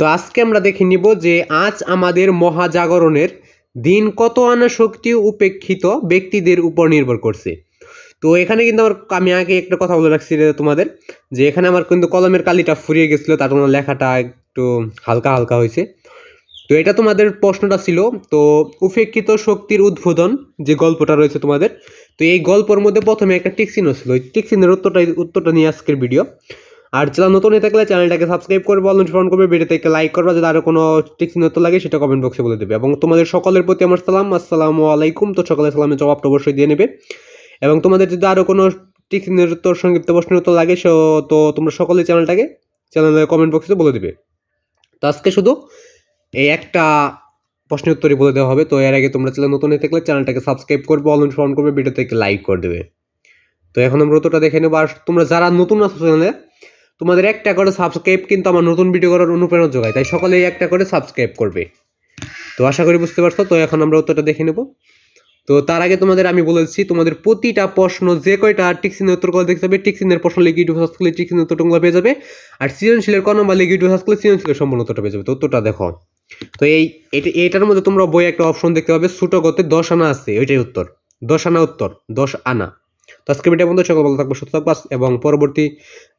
তো আজকে আমরা দেখে নিব যে আজ আমাদের মহাজাগরণের দিন কত আনা শক্তি উপেক্ষিত ব্যক্তিদের উপর নির্ভর করছে। তো এখানে কিন্তু আমার আমি আগে একটা কথা বলে রাখছি তোমাদের, যে এখানে আমার কিন্তু কলমের কালিটা ফুরিয়ে গেছিল, তার জন্য লেখাটা একটু হালকা হালকা হয়েছে। তো এটা তোমাদের প্রশ্নটা ছিল, তো উপেক্ষিত শক্তির উদ্বোধন যে গল্পটা রয়েছে তোমাদের, তো এই গল্পের মধ্যে প্রথমে একটা টিকচিহ্ন ছিল। ওই টিকচিহ্নের উত্তরটা উত্তরটা নিয়ে আজকের ভিডিও আর চ্যানেল নতুন হয়ে থাকলে চ্যানেলটাকে সাবস্ক্রাইব করবে অল নোটিফিকেশন করবে, ভিডিওতে একটা লাইক করবে, যদি আরও কোনো টিকচিহ্ন উত্তর লাগে সেটা কমেন্ট বক্সে বলে দেবে। এবং তোমাদের সকলের প্রতি আমার সালাম, আসসালামু আলাইকুম। তো সকলের সালামের জবাবটা অবশ্যই দিয়ে নেবে। এবং তোমাদের যদি আরও কোনো টিকচিহ্নের উত্তর সংক্ষিপ্ত প্রশ্নের উত্তর লাগে, সো তো তোমরা সকলে চ্যানেলটাকে চ্যানেলের কমেন্ট বক্সে বলে দেবে। তো আজকে শুধু এই একটা প্রশ্নের উত্তরই বলে দেওয়া হবে। তো এর আগে তোমরা চ্যানেল নতুন হয়ে থাকলে চ্যানেলটাকে সাবস্ক্রাইব করবে অল নোটিফিকেশন করবে, ভিডিওতে লাইক করে দেবে। তো এখন আমরা উত্তরটা দেখে নেব। আর তোমরা যারা নতুন আছো চ্যানেলে তোমাদের একটা করে সাবস্ক্রাইব কিন্তু আমার নতুন ভিডিও করার অনুপ্রেরণা যোগায়, তাই সকলেই একটা করে সাবস্ক্রাইব করবে। তো আশা করি বুঝতে পারছ, তো এখন আমরা উত্তরটা দেখে নেব। তো তার আগে তোমাদের আমি বলেছি তোমাদের প্রতিটা প্রশ্ন যে কয়টা টিকসিনের উত্তর করে দেখতে হবে টিকসিনের প্রশ্ন লিখে ইউটিউব সার্চ করলে টিকসিনের উত্তরটা পেয়ে যাবে। আর সৃজনশীলের কোন নম্বর লিখে ইউটিউব সার্চ করলে সৃজনশীলের সম্পূর্ণ উত্তরটা পেয়ে যাবে। তো উত্তরটা দেখো। তো এই, এটা, এটার মধ্যে তোমরা বই একটা অপশন দেখতে পাবে, ছোট গতে দশ আনা আছে ওইটাই উত্তর। দশ আনা উত্তর, দশ আনা। তো আজকে ভিডিও বন্ধু, সকল ভালো থাকব, সুস্থ থাকব। এবং পরবর্তী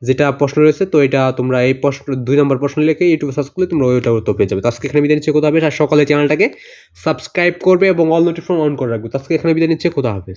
যেটা প্রশ্ন রয়েছে, তো এটা তোমরা এই প্রশ্ন, দুই নম্বর প্রশ্ন লিখে ইউটিউবে সার্চ করলে তোমরা ওইটা উত্তর পেয়ে যাবে। তো আজকে এখানে বিদায় নিচ্ছে কোথা হবে? আর সকলে চ্যানেলটাকে সাবস্ক্রাইব করবে এবং অল নোটিফিকেশন অন করে রাখবে। তো আজকে এখানে বিদায় নিচ্ছে কোথা হবে?